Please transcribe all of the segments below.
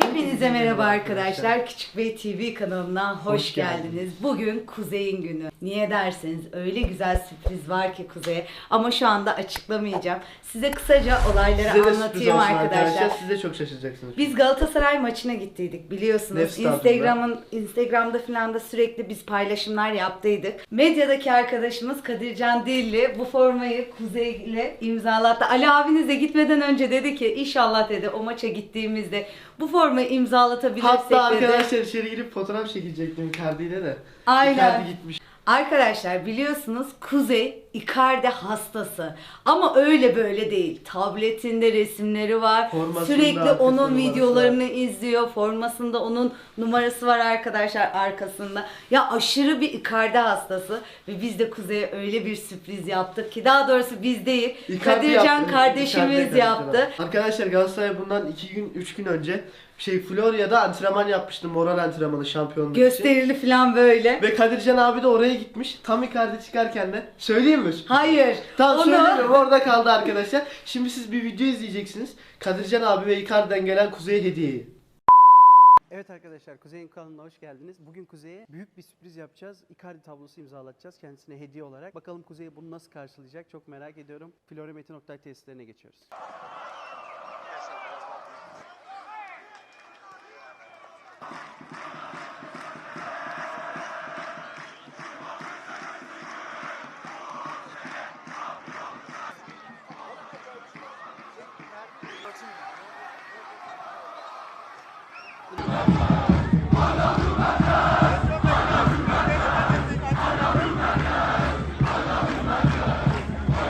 Hepinize merhaba arkadaşlar. Küçük Bey TV kanalına hoş, Hoş geldiniz. geldiniz. Bugün Kuzey'in günü. Niye derseniz öyle güzel sürpriz var ki Kuzey'e. Ama şu anda açıklamayacağım. Size kısaca olayları Size anlatayım arkadaşlar. arkadaşlar. Siz de çok şaşıracaksınız. Biz Galatasaray maçına gittiydik biliyorsunuz. Instagram'ın Instagram'da falan da sürekli biz paylaşımlar yaptıydık. Medyadaki arkadaşımız Kadircan Dilli bu formayı Kuzey ile imzalattı. Ali abiniz de gitmeden önce dedi ki inşallah dedi o maça gittiğimizde bu formayı imzalatabilirsek Hatta dedi. arkadaşlar içeri girip fotoğraf çekecektim Icardi ile de. Aynen. Icardi gitmiş. Arkadaşlar biliyorsunuz Kuzey Icardi hastası. Ama öyle böyle değil. Tabletinde resimleri var. Formasında Sürekli onun videolarını izliyor. Formasında onun numarası var arkadaşlar arkasında. Ya aşırı bir Icardi hastası ve biz de Kuzey'e öyle bir sürpriz yaptık ki daha doğrusu biz değil. Icardi Kadircan yaptı. kardeşimiz Icardi yaptı. kardeşim. Arkadaşlar Galatasaray bundan 2 gün 3 gün önce şey Florya'da antrenman yapmıştı. Moral antrenmanı şampiyonluk için. Gösterili falan böyle. Ve Kadircan abi de oraya gitmiş. Tam Icardi çıkarken de söyleyeyim mi? Hayır. Tamam onu- söylemiyorum orada kaldı arkadaşlar. Şimdi siz bir video izleyeceksiniz. Kadircan abi ve Icardi'den gelen Kuzey'e hediyeyi. Evet arkadaşlar Kuzey'in kanalına hoş geldiniz. Bugün Kuzey'e büyük bir sürpriz yapacağız. Icardi tablosu imzalatacağız kendisine hediye olarak. Bakalım Kuzey bunu nasıl karşılayacak çok merak ediyorum. Floriometin Oktay tesislerine geçiyoruz.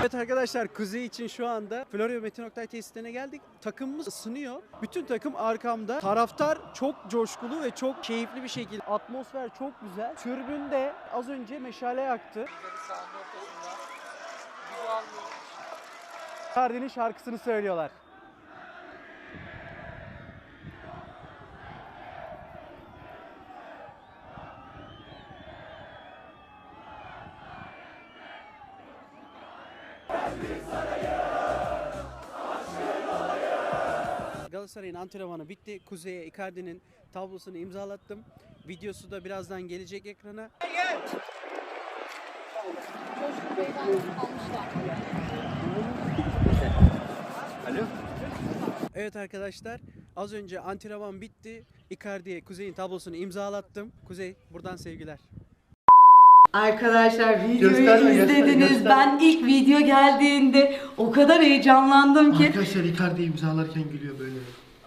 Evet arkadaşlar Kuzey için şu anda Florya Metin Oktay tesislerine geldik. Takımımız ısınıyor. Bütün takım arkamda. Taraftar çok coşkulu ve çok keyifli bir şekilde. Atmosfer çok güzel. Türbünde az önce meşale yaktı. Icardi'nin şarkısını söylüyorlar. Galatasaray'ın antrenmanı bitti. Kuzey'e Icardi'nin tablosunu imzalattım. Videosu da birazdan gelecek ekrana. Evet arkadaşlar az önce antrenman bitti. Icardi'ye Kuzey'in tablosunu imzalattım. Kuzey buradan sevgiler. Arkadaşlar videoyu Gösterme, göster, izlediniz. göster. Ben ilk video geldiğinde o kadar heyecanlandım ki. Arkadaşlar Icardi imzalarken gülüyor böyle.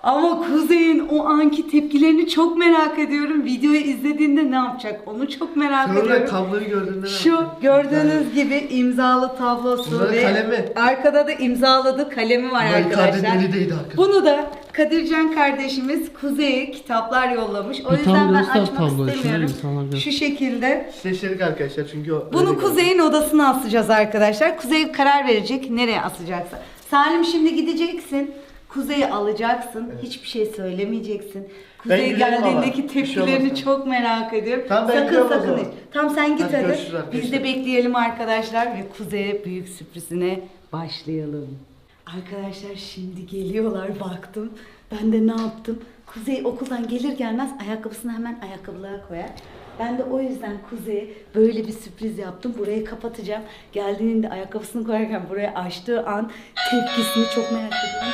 Ama Kuzey'in o anki tepkilerini çok merak ediyorum. Videoyu izlediğinde ne yapacak onu çok merak Sonra ediyorum. tabloyu gördüğünde ne Şu gördüğünüz gibi imzalı tablosu Bunların ve kalemi. arkada da imzaladığı kalemi var Bunlar arkadaşlar. Bunu da Kadircan kardeşimiz Kuzey'e kitaplar yollamış. O Bir yüzden ben göster açmak tabloyu, şöyle istemiyorum. insanlar görsün. Şu şekilde Seçerik arkadaşlar çünkü o Bunu öyle Kuzey'in odasına asacağız arkadaşlar. Kuzey karar verecek nereye asacaksa. Salim şimdi gideceksin. Kuzey'i alacaksın. Hiçbir şey söylemeyeceksin. Kuzey geldiğindeki şey tepkilerini olmaz. çok merak ediyorum. Tamam, sakın sakın hiç. Tamam sen git Hadi hadi. görüşürüz. Biz de bekleyelim arkadaşlar ve Kuzey'e büyük sürprizine başlayalım. Arkadaşlar şimdi geliyorlar baktım. Ben de ne yaptım? Kuzey okuldan gelir gelmez ayakkabısını hemen ayakkabılığa koyar. Ben de o yüzden Kuzey'e böyle bir sürpriz yaptım. Burayı kapatacağım. Geldiğinde ayakkabısını koyarken burayı açtığı an tepkisini çok merak ediyorum.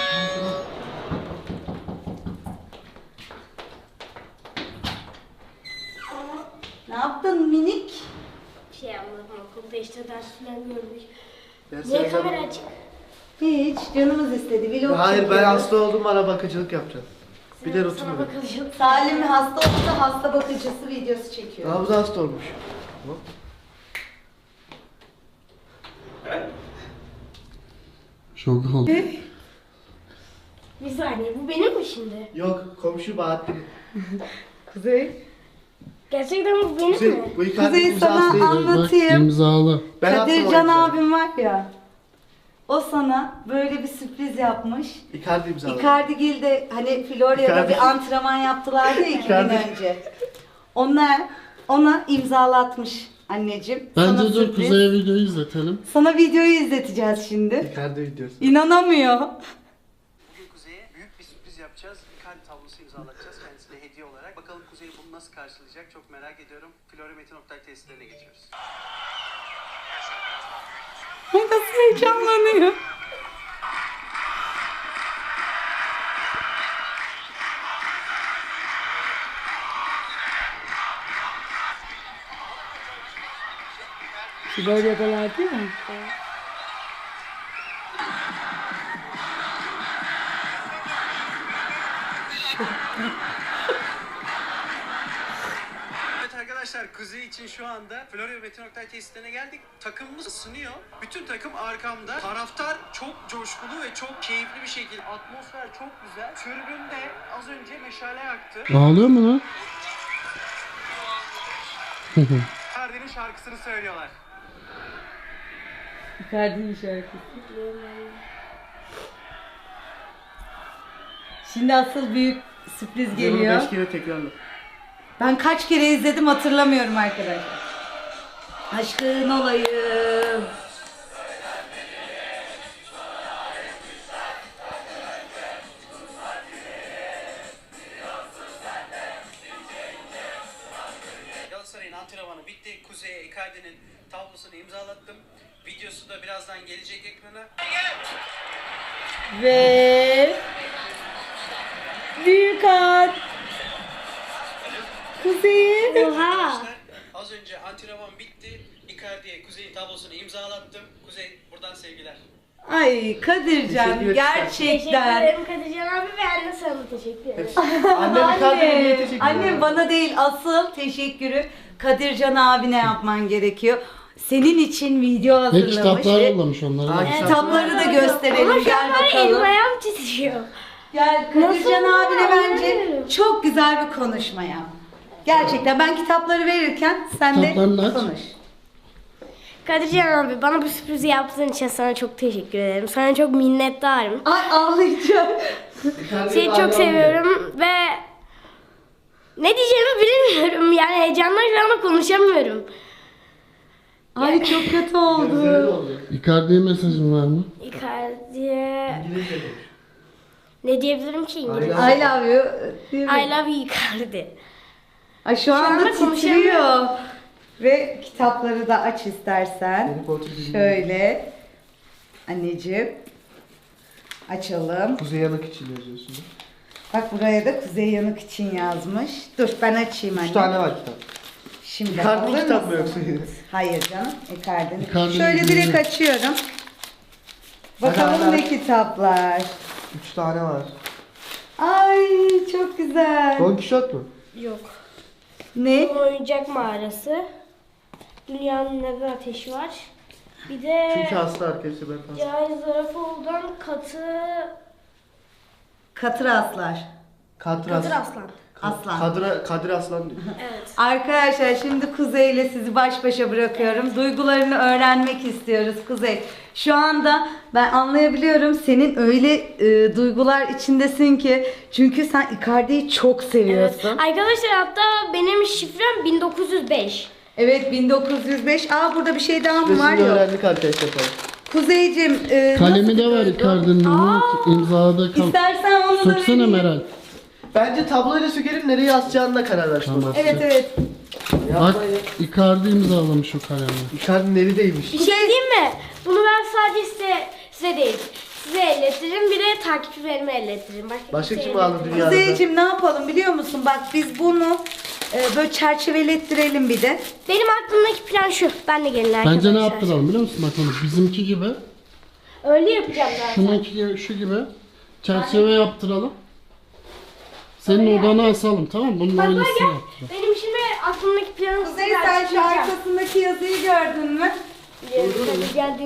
Ne yaptın minik? şey yapmadım okulda işte ders falan. Ben Niye kamera açık? Hiç canımız istedi. Vlog Hayır ben çekiyoruz. hasta oldum bana bakıcılık yapacağım. Bir de bir. bakacağım. Salim hasta olsa hasta bakıcısı videosu çekiyor. Nabzı hasta olmuş. Tamam. Şok oldu. Bir saniye bu benim mi şimdi? Yok komşu Bahattin. Kuzey. Gerçekten bu benim Kuzey, mi? bu Kuzey sana değil. anlat- Bak Anlatayım. imzalı. Ben Kadircan imzayı. abim var ya. O sana böyle bir sürpriz yapmış. Icardi imzaladı. Icardigil'de hani Florya'da Icardi- bir antrenman yaptılardı ya iki gün Icardi- önce. Ona, ona imzalatmış anneciğim. Sana Bence dur sürpriz. Kuzey'e videoyu izletelim. Sana videoyu izleteceğiz şimdi. Icardi videosu. İnanamıyor. Bugün Kuzey'e büyük bir sürpriz yapacağız. Icardi tablosu imzalatacağız kendisine hediye olarak. Bakalım Kuzey bunu nasıl karşılayacak çok merak ediyorum. Florya Metin Oktay tesislerine geçiyoruz. Ay nasıl heyecanlanıyor. Florya'dalar değil mi? Evet Kuzey için şu anda Florya Metin Oktay tesislerine geldik. Takımımız ısınıyor. Bütün takım arkamda. Taraftar çok coşkulu ve çok keyifli bir şekilde. Atmosfer çok güzel. Tribünde az önce meşale yaktı. Ağlıyor mu lan? Icardi'nin şarkısını söylüyorlar. Icardi'nin şarkısı. Şimdi asıl büyük sürpriz geliyor. 5 kere tekrarla. Ben kaç kere izledim hatırlamıyorum arkadaşlar. Aşkın olayım. Galatasaray'ın antrenmanı bitti. Kuzey'e Icardi'nin tablosunu imzalattım. Videosu da birazdan gelecek ekrana. Ve büyük at. Oha. Az önce antrenman bitti. Icardi'ye Kuzey'in tablosunu imzalattım. Kuzey buradan sevgiler. Ay Kadircan Teşekkür Teşekkür gerçekten. ederim Kadircan abi ve anne sana teşekkür ederim. Annem Anne, teşekkür annem ederim? bana değil asıl teşekkürü Kadircan abine yapman gerekiyor. Senin için video Ne hazırlamış. kitaplar ve yollamış onlara. Ay, da. Kitapları da gösterelim. Ama şu Gel an var ya, elim bakalım. ayağım titriyor. Gel Kadircan Nasıl abine bence çok güzel bir konuşma yap. Gerçekten ben kitapları verirken sen de Kitaplarını aç. konuş. Kadircan abi bana bu sürprizi yaptığın için sana çok teşekkür ederim. Sana çok minnettarım. Ay ağlayacağım. Seni çok seviyorum ve ne diyeceğimi bilmiyorum. Yani heyecandan şu anda konuşamıyorum. Ay çok kötü oldu. Icardi'ye mesajın var mı? Icardi'ye ne diyebilirim ki İngilizce? I love you. I love you Icardi. Ay şu anda anda titriyor. Ve kitapları da aç istersen. Şöyle. Anneciğim. Açalım. Kuzey Yanık için yazıyorsun. Bak buraya da Kuzey Yanık için yazmış. Dur ben açayım anne. 3 tane var kitap. Şimdi alır kitap mı yoksa? Hayır canım. Icardi'nin. Icardi'nin Şöyle gibi. direkt açıyorum. Bakalım Hadi, ne kitaplar. 3 tane var. Ay çok güzel. Don Quixote mu? Yok. Ne? Oyuncak mağarası. Dünyanın neden ateşi var. Bir de Çünkü hasta arkadaşlar ben hasta. Cahil Zarafoğlu'dan katı Katır Aslar. Kadir Katır Aslan. Aslan. Aslan. Kadir, Kadir Aslan diyor. Evet. Arkadaşlar şimdi Kuzey ile sizi baş başa bırakıyorum. Duygularını öğrenmek istiyoruz Kuzey. Şu anda ben anlayabiliyorum senin öyle e, duygular içindesin ki çünkü sen Icardi'yi çok seviyorsun. Evet, Arkadaşlar hatta benim şifrem 1905. 1905. Aa burada bir şey daha mı var Resmini yok. öğrendik arkadaşlar. Kuzeycim e, Kalemi nasıl de var? Icardi'nin. İmzaladığı kal. İstersen onu da Söksene vereyim. Meral. Bence tabloyla sökelim nereye yazacağına karar ver. Tamam. Evet evet. Bak Icardi imzalamış o kalemi. Icardi'nin eli değmiş. Bir şey diyeyim mi? Bunu ben sadece size, size değil. Size elletirim bir de takipçilerime elletirim. Başka, Başka kimseye kim aldı dünyada? Kuzeycim ne yapalım biliyor musun? Bak biz bunu e, böyle çerçevelettirelim bir de. Benim aklımdaki plan şu. Ben de gelin arkadaşlar. Bence ne yaptıralım biliyor musun? Bak onu bizimki gibi. Öyle yapacağım zaten. Şununki gibi, şu gibi. Çerçeve yaptıralım. Senin odana asalım tamam mı? Bunun Bak aynısını gel. yaptıralım. Benim şimdi aklımdaki planı Kuzey sen şu arkasındaki yazıyı gördün mü?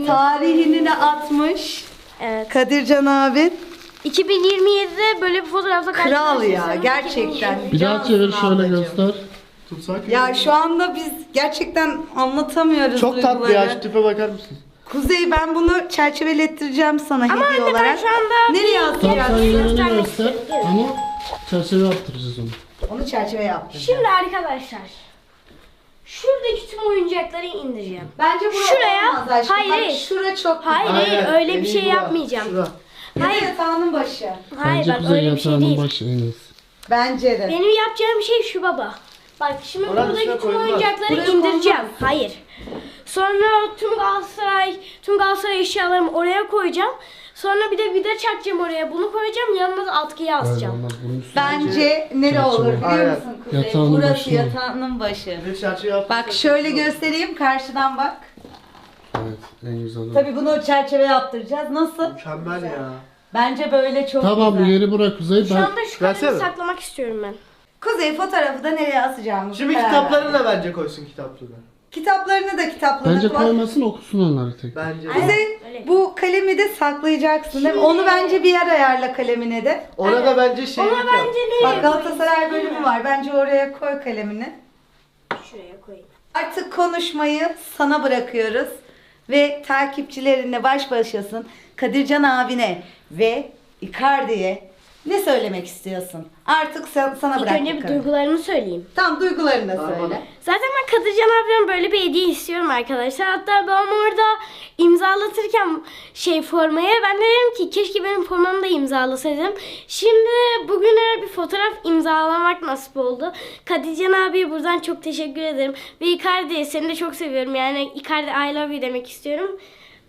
Tarihini de atmış. Evet. Kadircan abi. 2027'de böyle bir fotoğrafta Kral ya karşılaşırsanız gerçekten. 2027. Bir daha çevir şöyle ablacığım. göster. Tutsak Ya şu anda biz gerçekten anlatamıyoruz Çok tatlı ya şu duyguları. tipe bakar mısın? Kuzey ben bunu çerçevelettireceğim sana Ama hediye anne ben olarak. şu anda Nereye Tam sen asacaksın? yerini göster ama çerçeve yaptıracağız onu. Onu çerçeve yaptım. Şimdi arkadaşlar. Şuradaki tüm oyuncakları indireceğim. Bence bura Şuraya- olmaz aşkım. hayır, Bak, hayır. şura çok Hayır güzel. hayır Aynen, öyle en bir iyi şey bura. yapmayacağım. Şura. Ya da Hayır. yatağının başı. Hayır Bence bak öyle bir şey yatağının değil. başı en iyisi. Bence de. Benim yapacağım şey şu baba. Bak şimdi Oranın buradaki üstüne tüm koyulmaz. oyuncakları Buraya indireceğim. Hayır. Sonra tüm Galatasaray, tüm Galatasaray eşyalarımı oraya koyacağım. Sonra bir de vida çakacağım oraya. Bunu koyacağım. Yanına da atkıyı asacağım. olmaz. Bunun üstüne Bence nere Çerçeve. olur biliyor Aynen. musun Kuzey? Yatağının Burası başına. yatağının başı. Bir çerçeve yaptık. Bak şöyle göstereyim karşıdan bak. Evet en güzel. o. Tabii bunu çerçeve yaptıracağız. Nasıl? Mükemmel ya. Bence böyle çok Tamam güzel. yeri bırak Kuzey. Şu Ben anda şu kalemi Versene. saklamak istiyorum ben. Kuzey fotoğrafı da nereye asacağımızı Şimdi karar kitaplarını da bence koysun kitaplarını. Kitaplarını da kitaplarına bence koy. koymasın okusun onları tek. Bence. Kuzey Öyle. bu kalemi de saklayacaksın değil mi? Şimdi- Onu bence bir yer ayarla kalemine de. Ona da bence şey Ama yap. bence nereye Bak Galatasaray bölümü var. Bence oraya koy kalemini. Şuraya koyayım. Artık konuşmayı sana bırakıyoruz. Ve takipçilerinle baş başasın. Kadircan abine ve Icardi'ye ne söylemek istiyorsun? Artık sen, sana İlk bıraktık. önce bir duygularımı söyleyeyim. Tamam duygularını da Tamam. söyle. Zaten ben Kadircan abiden böyle bir hediye istiyorum arkadaşlar. Hatta ben orada imzalatırken şey formaya ben de dedim ki keşke benim formamı da imzalasaydım. Şimdi bugüne bir fotoğraf imzalamak nasip oldu. Kadircan abiye buradan çok teşekkür ederim. Ve Icardi seni de çok seviyorum. Yani Icardi I love you demek istiyorum.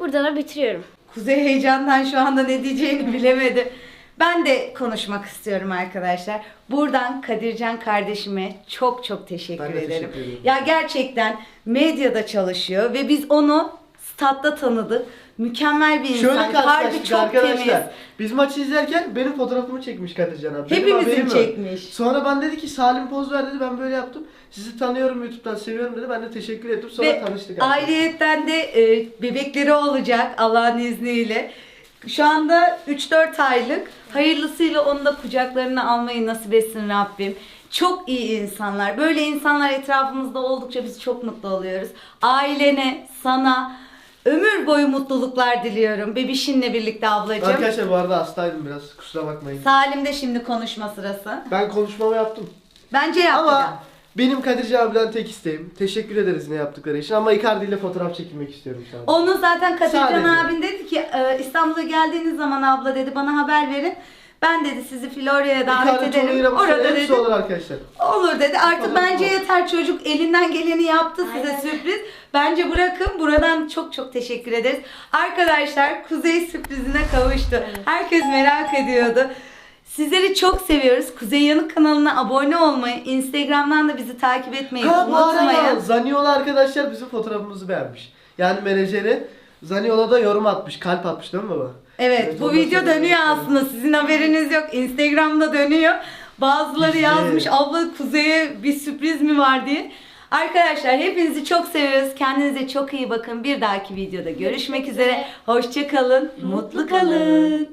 Burada da bitiriyorum. Kuzey heyecandan şu anda ne diyeceğini bilemedi. Ben de konuşmak istiyorum arkadaşlar. Buradan Kadircan kardeşime çok çok teşekkür Ben de ederim. teşekkür ederim. Ya gerçekten medyada çalışıyor ve biz onu statta tanıdık. Mükemmel bir insan. Şöyle Kalbi karşılaştık çok arkadaşlar. temiz. Biz maçı izlerken benim fotoğrafımı çekmiş Kadircan abi. Benim Hepimizin yok. çekmiş. Sonra ben dedi ki Salim poz ver dedi ben böyle yaptım. Sizi tanıyorum YouTube'dan seviyorum dedi. Ben de teşekkür ettim. Sonra Ve tanıştık. artık. ayrıyetten de e, bebekleri olacak Allah'ın izniyle. Şu anda 3-4 aylık. Hayırlısıyla onu da kucaklarına almayı nasip etsin Rabbim. Çok iyi insanlar. Böyle insanlar etrafımızda oldukça biz çok mutlu oluyoruz. Ailene, sana ömür boyu mutluluklar diliyorum. Bebişinle birlikte ablacığım. Arkadaşlar bu arada hastaydım biraz. Kusura bakmayın. Salim de şimdi konuşma sırası. Ben konuşmamı yaptım. Bence yapacağım. Ama benim Kadircan abiden tek isteğim. Teşekkür ederiz ne yaptıkları için ama Icardi ile fotoğraf çekilmek istiyorum sadece. Onu zaten Kadircan Sadece. abin dedi ki e, İstanbul'a geldiğiniz zaman abla dedi bana haber verin. Ben dedi sizi Florya'ya davet Icardi ederim. Orada hepsi dedi. olur arkadaşlar. Olur dedi. Artık bence olur. yeter çocuk elinden geleni yaptı size Aynen. sürpriz. Bence bırakın. Buradan çok çok teşekkür ederiz. Arkadaşlar Kuzey sürprizine kavuştu. Herkes merak ediyordu. Sizleri çok seviyoruz. Kuzey Yanık kanalına abone olmayı, Instagram'dan da bizi takip etmeyi Ha bu arada unutmayın. Zaniola arkadaşlar bizim fotoğrafımızı beğenmiş. Yani menajeri Zaniola da yorum atmış, kalp atmış değil mi baba? Evet, bu ondan video sonra- dönüyor aslında. Sizin haberiniz yok. Instagram'da dönüyor. Bazıları yazmış abla Kuzey'e bir sürpriz mi var diye. Arkadaşlar hepinizi çok seviyoruz. Kendinize çok iyi bakın. Bir dahaki videoda görüşmek üzere. Hoşça kalın. Mutlu kalın.